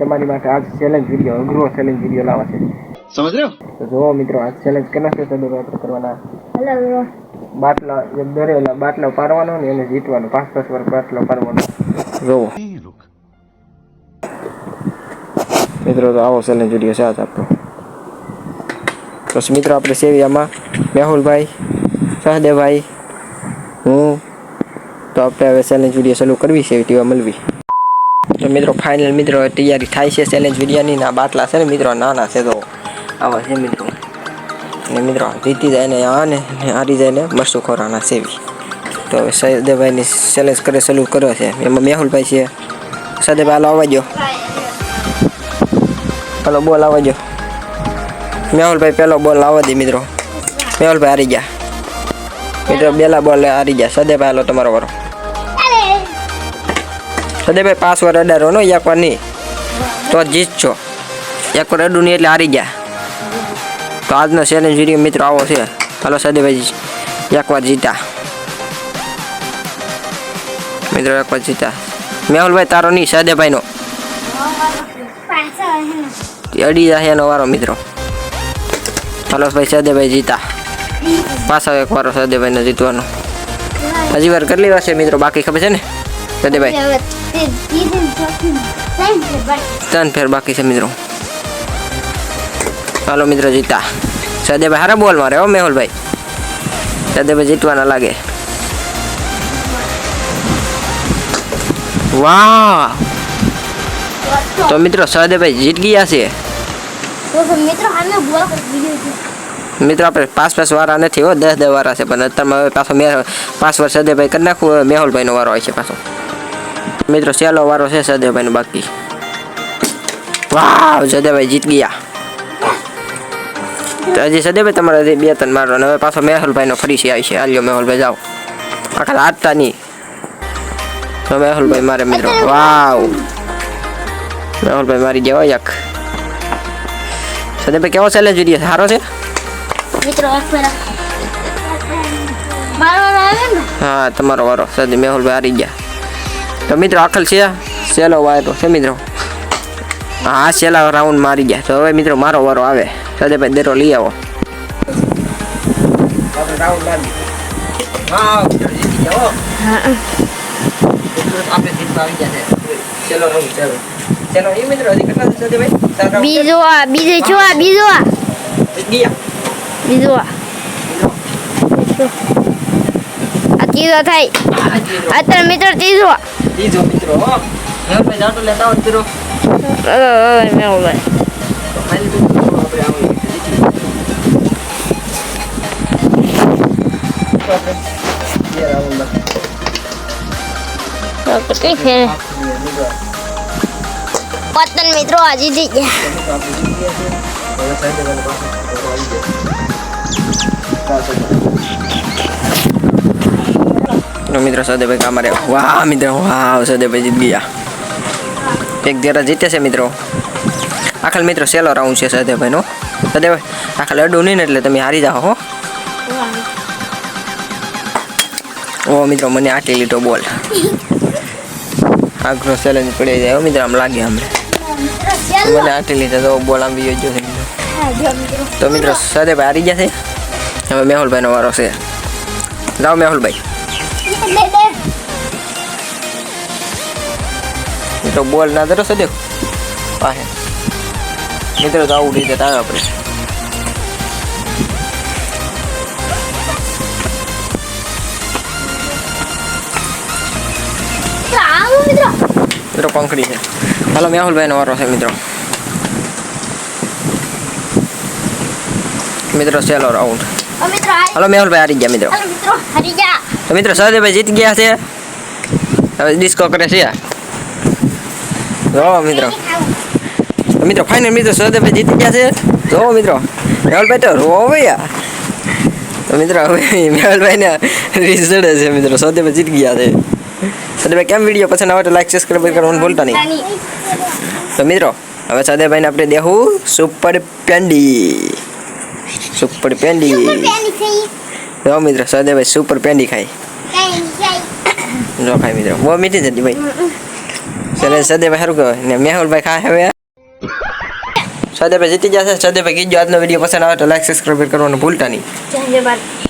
તમારી માટે આજ ચેલેન્જ વીડિયો અઘરો ચેલેન્જ વીડિયો લાવવા છે. સમજ રહ્યો? તો જો મિત્રો આજ ચેલેન્જ કેના છે? તો આપણે કરવાના. હેલો બાટલા એક દરે ઓલા બાટલો પારવાનો ને એને જીતવાનો. પાંચ પાંચ વાર બાટલો પારવાનો જોવો મિત્રો તો આવો ચેલેન્જ વીડિયો છે આજ આપણો. તો મિત્રો આપણે સેવિયામાં મેહુલભાઈ સહદેવભાઈ હું. તો આપણે હવે ચેલેન્જ વીડિયો ચાલુ કરવી છે ટીવા મળવી. તો મિત્રો ફાઇનલ મિત્રો, તૈયારી થાય છે. ચેલેન્જ વિડીયોની ના બાટલા છે ને મિત્રો, નાના છે તો આવા છે મિત્રો. ને મિત્રો, જીતી જાય ને આ ને હારી જાય ને મરસું ખોરાના સેવી. તો હવે સહદેવભાઈની ચેલેન્જ કરે ચાલુ કર્યો છે. એમાં મેહુલભાઈ છે. સહદેવભાઈ, હાલો આવવા દો. હાલો, બોલ આવવા દો. મેહુલભાઈ પહેલો બોલ આવવા દે, મિત્રો. મેહુલભાઈ, હારી ગયા. મિત્રો, બેલા બોલ, હારી ગયા. સહદેવભાઈ, હાલો, તમારો વારો. સદયભાઈ પાસ વાર અડારો નો એક વાર નહીં. તો જીત જીતશો એક વાર અડું નહીં એટલે હારી ગયા. તો આજનો ચેલેન્જ વીડિયો મિત્રો આવો છે. હલો સદેભાઈ એક વાર જીતા. મિત્રો, એક વાર જીતા. મેહુલભાઈ, તારો નહીં સદેભાઈનો અડી જાય એનો વારો, મિત્રો. હલો ભાઈ સદેભાઈ જીતા. પાછો એક વારો સદેભાઈનો જીતવાનો. હજી વાર કેટલી વાર છે, મિત્રો? બાકી ખબર છે ને? સદયભાઈ ત્રણ ફેર બાકી છે મિત્રો. હાલો મિત્રો જીતા. સદેભાઈ હારા બોલ મારે હો મેહુલભાઈ સદેભાઈ જીતવાના લાગે. વાહ! તો મિત્રો સહદેવભાઈ જીત ગયા છે. મિત્રો આપણે પાંચ પાંચ વારા નથી હો દસ દસ વારા છે પણ અત્યારમાં હવે પાછો મેં પાંચ વાર સહદેવભાઈ કરી નાખવું મેહુલભાઈનો વારો હોય છે પાછો. મિત્રો સેલો વારો છે સહદેવભાઈનો બાકી. વાહ સહદેવભાઈ જીત ગયા. હજી સદેભાઈ તમારે બે ત્રણ મારો અને હવે પાછો મેહુલભાઈનો ફરી છે આવી છે. હાલ્યો મેહુલભાઈ જાઓ. આખા હાથતા નહીં તો મેહુલભાઈ મારે મિત્રો વાવ. મેહુલભાઈ મારી ગયા યાક. સદેભાઈ કેવો ચેલેન્જ વીડિયો સારો છે? મિત્રો ને? હા તમારો વારો. સદી મેહુલભાઈ હારી ગયા. તો મિત્રો આખલ છે સેલો વાયરો છે મિત્રો હા છેલ્લા રાઉન્ડ મારી ગયા તો હવે મિત્રો મારો વારો આવે સદેભાઈ દેરો લઈ આવો બીજો આ બીજો છો આ બીજો આ બીજો આ આ ત્રીજો થાય અત્યારે મિત્રો ત્રીજો ત્રીજો મિત્રો હો. ભાઈ લાટો લેતા આવો મિત્રો મેં ભાઈ તો આપણે આવો કઈ છે પતન મિત્રો આજે જઈ ગયા તો મિત્રો સદેભાઈ કામારે વાહ, મિત્રો વાહ સદેભાઈ જીત ગયા. એક દેરા જીતે છે, મિત્રો. આખલ મિત્રો સેલો રાઉન્ડ છે સદેભાઈનો. સદેભાઈ આખલ અડું નહીં ને એટલે તમે હારી જાઓ, હો. ઓ, મિત્રો, મને આટલી લીટો બોલ. આખરો ચેલેન્જ પડી જાય મિત્રો, આમ લાગે અમને. મને આટલી લીટો તો બોલ આમ બી જો તો, મિત્રો, સદેભાઈ હારી ગયા છે? હવે મેહુલભાઈનો વારો છે. જાઓ, મેહુલભાઈ. મિત્રો બોલ ના ધરો સદેવ પાસે મિત્રો તો આવું રીતે આવે આપણે આવો મિત્રો મિત્રો પંખડી છે હાલો મેહુલભાઈનો વારો છે મિત્રો મિત્રો સેલો રાઉન્ડ ઓ મિત્રો આ હાલો મેહુલભાઈ હારી ગયા મિત્રો. તો મિત્રો સહદેવભાઈ જીત ગયા છે. હવે ડિસ્કો કરે છે. જો મિત્રો. મિત્રો ફાઇનલ મિત્રો સહદેવભાઈ જીતી ગયા છે. જો મિત્રો. મેહુલભાઈ તો રોવે યાર. તો મિત્રો હવે મેહુલભાઈને રિઝલ્ટ છે મિત્રો. સહદેવભાઈ જીતી ગયા છે. સહદેવભાઈ કેમ વીડિયો પસંદ આવે તો લાઈક સબસ્ક્રાઈબ કરવાનું ભૂલતા નહીં. તો મિત્રો હવે સહદેવભાઈને આપણે દેવું સુપર પેન્ડી સુપર પેન્ડી જો મિત્રો સહદેવભાઈ સુપર પેન્ડી ખાય જો ખાઈ મિત્રો બહુ મીઠી થતી ભાઈ ચાલે સદેભાઈ સારું કહેવાય ને મેહુલભાઈ ખા હવે સદેભાઈ જીતી જશે સદેભાઈ કીજો આજનો વીડિયો પસંદ આવે તો લાઈક સબસ્ક્રાઈબ કરવાનું ભૂલતા નહીં